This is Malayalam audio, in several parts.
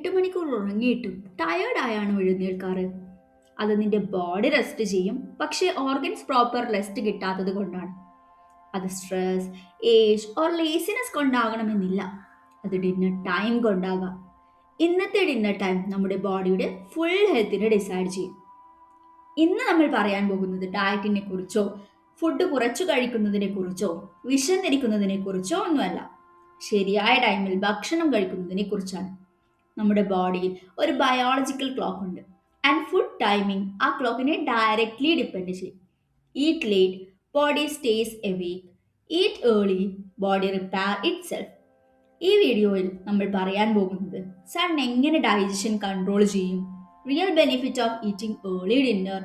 എട്ട് മണിക്കൂർ ഉറങ്ങിയിട്ടും ടയേർഡായാണ് എഴുന്നേൽക്കാറ്. അത് നിന്റെ ബോഡി റെസ്റ്റ് ചെയ്യും. പക്ഷേ ഓർഗൻസ് പ്രോപ്പർ റെസ്റ്റ് കിട്ടാത്തത് കൊണ്ടാണ്. അത് സ്ട്രെസ് ഏജ് ഓർ ലേസിനെസ് കൊണ്ടാകണമെന്നില്ല. അത് ഡിന്നർ ടൈം കൊണ്ടാകാം. ഇന്നത്തെ ഡിന്നർ ടൈം നമ്മുടെ ബോഡിയുടെ ഫുൾ ഹെൽത്തിനെ ഡിസൈഡ് ചെയ്യും. ഇന്ന് നമ്മൾ പറയാൻ പോകുന്നത് ഡയറ്റിനെ കുറിച്ചോ ഫുഡ് കുറച്ചു കഴിക്കുന്നതിനെ കുറിച്ചോ വിശന്നിരിക്കുന്നതിനെ കുറിച്ചോ ഒന്നുമല്ല. ശരിയായ ടൈമിൽ ഭക്ഷണം കഴിക്കുന്നതിനെ കുറിച്ചാണ്. നമ്മുടെ ബോഡിയിൽ ഒരു ബയോളജിക്കൽ ക്ലോക്ക് ഉണ്ട്. ആൻഡ് ഫുഡ് ടൈമിംഗ് ആ ക്ലോക്കിനെ ഡയറക്റ്റ്ലി ഡിപ്പെൻഡ് ചെയ്യും. Eat late body stays a weak eat early body repair itself ഈ വീഡിയോയിൽ നമ്മൾ പറയാൻ പോകുന്നത് സൺ എങ്ങനെ ഡൈജഷൻ കൺട്രോൾ ചെയ്യും? Real benefit of eating early dinner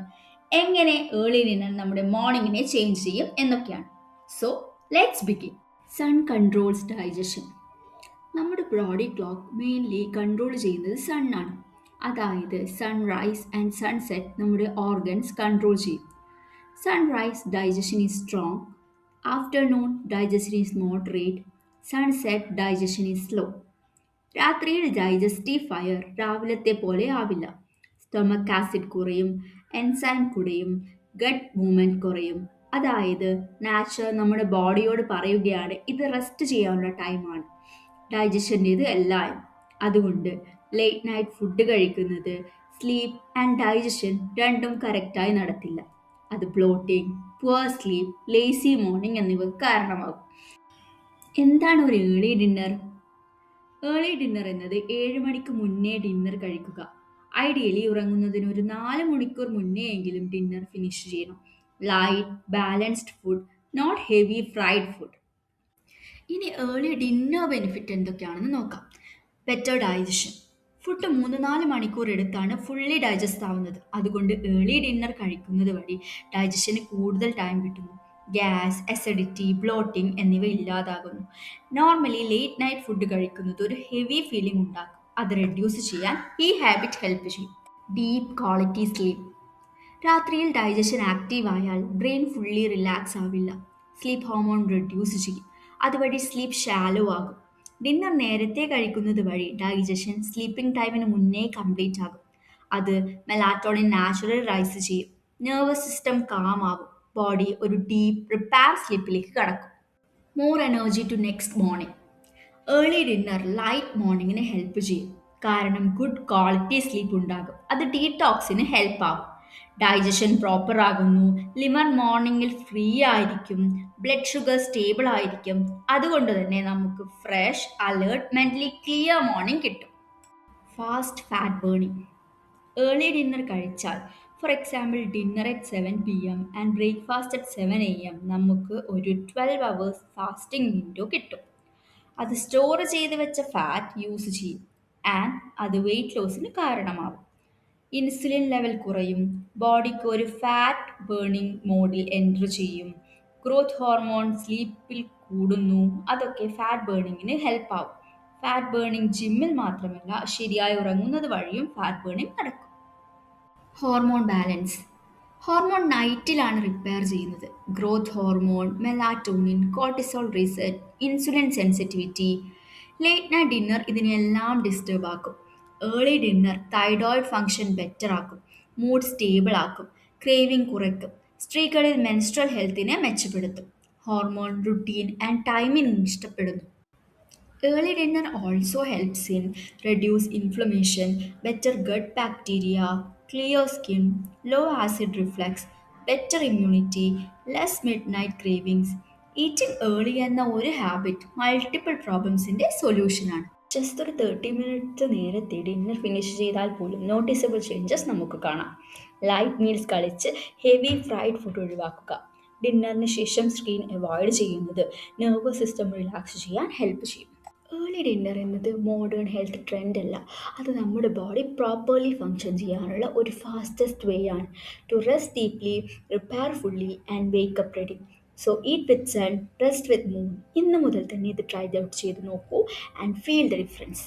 എങ്ങനെ ഏർലി ഡിന്നർ നമ്മുടെ മോർണിംഗിനെ ചേഞ്ച് ചെയ്യും എന്നൊക്കെയാണ്. So let's begin sun controls digestion നമ്മുടെ ബോഡി ക്ലോക്ക് മെയിൻലി കൺട്രോൾ ചെയ്യുന്നത് സണ്ണാണ് അതായത് സൺറൈസ് ആൻഡ് സൺസെറ്റ് നമ്മുടെ ഓർഗൻസ് കൺട്രോൾ ചെയ്യും. Sunrise digestion is strong afternoon digestion is moderate sunset digestion is slow രാത്രിയിൽ ഡൈജസ്റ്റീവ് ഫയർ രാവിലത്തെ പോലെ ആവില്ല. സ്റ്റൊമക് ആസിഡ് കുറയും എൻസൈം കുറയും ഗട്ട് മൂവ്മെന്റ് കുറയും. അതായത് നാച്ചർ നമ്മുടെ ബോഡിയോട് പറയുകയാണ് ഇത് റെസ്റ്റ് ചെയ്യാനുള്ള ടൈമാണ് ഡൈജഷന്റേത് എല്ലാം അതുകൊണ്ട് ലേറ്റ് നൈറ്റ് ഫുഡ് കഴിക്കുന്നത് സ്ലീപ്പ് ആൻഡ് ഡൈജഷൻ രണ്ടും കറക്റ്റായി നടത്തില്ല. അത് bloating poor sleep lazy morning എന്നിവ കാരണമാകും. എന്താണ് ഒരു ഏർലി ഡിന്നർ ഏർലി ഡിന്നർ എന്നത് ഏഴ് മണിക്ക് മുന്നേ ഡിന്നർ കഴിക്കുക. ഐഡിയലി ഉറങ്ങുന്നതിന് ഒരു നാല് മണിക്കൂർ മുന്നേ എങ്കിലും ഡിന്നർ ഫിനിഷ് ചെയ്യണം. Light balanced food not heavy fried food ഇനി ഏർലി ഡിന്നർ ബെനിഫിറ്റ് എന്തൊക്കെയാണെന്ന് നോക്കാം. ബെറ്റർ ഡൈജഷൻ ഫുഡ് മൂന്ന് നാല് മണിക്കൂർ എടുത്താണ് ഫുള്ളി ഡൈജസ്റ്റ് ആവുന്നത്. അതുകൊണ്ട് ഏർലി ഡിന്നർ കഴിക്കുന്നത് വഴി ഡൈജഷന് കൂടുതൽ ടൈം കിട്ടുന്നു. ഗ്യാസ് അസിഡിറ്റി ബ്ലോട്ടിംഗ് എന്നിവ ഇല്ലാതാകുന്നു. നോർമലി ലേറ്റ് നൈറ്റ് ഫുഡ് കഴിക്കുന്നത് ഒരു ഹെവി ഫീലിംഗ് ഉണ്ടാക്കും. അത് റെഡ്യൂസ് ചെയ്യാൻ ഈ ഹാബിറ്റ് ഹെൽപ്പ് ചെയ്യും. ഡീപ്പ് ക്വാളിറ്റി സ്ലീപ്പ് രാത്രിയിൽ ഡൈജഷൻ ആക്റ്റീവ് ആയാൽ ബ്രെയിൻ ഫുള്ളി റിലാക്സ് ആവില്ല. സ്ലീപ്പ് ഹോർമോൺ റെഡ്യൂസ് ചെയ്യും. അതുവഴി സ്ലീപ്പ് ഷാലോ ആകും. ഡിന്നർ നേരത്തെ കഴിക്കുന്നത് വഴി ഡൈജഷൻ സ്ലീപ്പിംഗ് ടൈമിന് മുന്നേ കംപ്ലീറ്റ് ആകും. അത് മെലാറ്റോണിൻ നാച്ചുറൽ റൈസ് ചെയ്യും. നെർവസ് സിസ്റ്റം കാം ആകും. ബോഡി ഒരു ഡീപ്പ് റിപ്പയർ സ്ലീപ്പിലേക്ക് കടക്കും. More energy to next morning early dinner light മോർണിംഗിന് help ചെയ്യും. കാരണം ഗുഡ് ക്വാളിറ്റി സ്ലീപ്പ് ഉണ്ടാകും. അത് ഡീടോക്സിന് ഹെൽപ്പ് ആകും. ഡൈജഷൻ പ്രോപ്പർ ആകുന്നു. ലിവർ മോർണിംഗിൽ ഫ്രീ ആയിരിക്കും. ബ്ലഡ് ഷുഗർ സ്റ്റേബിൾ ആയിരിക്കും. അതുകൊണ്ട് തന്നെ നമുക്ക് fresh alert mentally clear morning കിട്ടും. Fast fat burning early dinner കഴിച്ചാൽ for example dinner at seven P M and breakfast at seven A M നമുക്ക് ഒരു ട്വൽവ് അവേഴ്സ് ഫാസ്റ്റിംഗ് വിൻഡോ കിട്ടും. അത് സ്റ്റോർ ചെയ്ത് വെച്ച ഫാറ്റ് യൂസ് ചെയ്യും. ആൻഡ് അത് വെയിറ്റ് ലോസിന് കാരണമാവും. ഇൻസുലിൻ ലെവൽ കുറയും. ബോഡിക്ക് ഒരു ഫാറ്റ് ബേണിംഗ് മോഡിൽ എന്റർ ചെയ്യും. ഗ്രോത്ത് ഹോർമോൺ സ്ലീപ്പിൽ കൂടുന്നു. അതൊക്കെ ഫാറ്റ് ബേണിങ്ങിന് ഹെൽപ്പ് ആവും. ഫാറ്റ് ബേണിംഗ് ജിമ്മിൽ മാത്രമല്ല ശരിയായി ഉറങ്ങുന്നത് വഴിയും ഫാറ്റ് ബേണിംഗ് നടക്കും. Hormone balance. ഹോർമോൺ നൈറ്റിലാണ് റിപ്പയർ ചെയ്യുന്നത്. Growth hormone melatonin cortisol reset insulin sensitivity late night dinner ഇതിനെല്ലാം ഡിസ്റ്റർബ് ആക്കും. Early dinner thyroid function better ആക്കും. മൂഡ് സ്റ്റേബിൾ ആക്കും. ക്രേവിംഗ് കുറയ്ക്കും. സ്ത്രീകളിൽ മെൻസ്ട്രൽ ഹെൽത്തിനെ മെച്ചപ്പെടുത്തും. ഹോർമോൺ റുട്ടീൻ ആൻഡ് ടൈമിംഗ് ഇഷ്ടപ്പെടുന്നു. Early dinner also helps in reduce inflammation better gut bacteria clear skin low acid reflux better immunity less mid night cravings eating early എന്ന ഒരു ഹാബിറ്റ് മൾട്ടിപ്പിൾ പ്രോബ്ലംസിന്റെ സൊല്യൂഷനാണ് ജസ്റ്റ് ഒരു തേർട്ടി മിനിറ്റ്സ് നേരത്തെ ഡിന്നർ ഫിനിഷ് ചെയ്താൽ പോലും നോട്ടീസബിൾ ചേഞ്ചസ് നമുക്ക് കാണാം. ലൈറ്റ് മീൽസ് കളിച്ച് ഹെവി ഫ്രൈഡ് ഫുഡ് ഒഴിവാക്കുക. ഡിന്നറിന് ശേഷം സ്ക്രീൻ അവോയ്ഡ് ചെയ്യുന്നത് നെർവസ് സിസ്റ്റം റിലാക്സ് ചെയ്യാൻ ഹെൽപ്പ് ചെയ്യും. ഏർലി ഡിന്നർ എന്നത് മോഡേൺ ഹെൽത്ത് ട്രെൻഡ് അല്ല. അത് നമ്മുടെ ബോഡി പ്രോപ്പർലി ഫങ്ഷൻ ചെയ്യാനുള്ള ഒരു ഫാസ്റ്റസ്റ്റ് വേ ആണ്. To rest deeply repair fully and wake up ready so eat with sun rest with moon ഇന്ന് മുതൽ തന്നെ ഇത് ട്രൈ ഔട്ട് ചെയ്ത് നോക്കൂ ആൻഡ് ഫീൽ ദ ഡിഫറൻസ്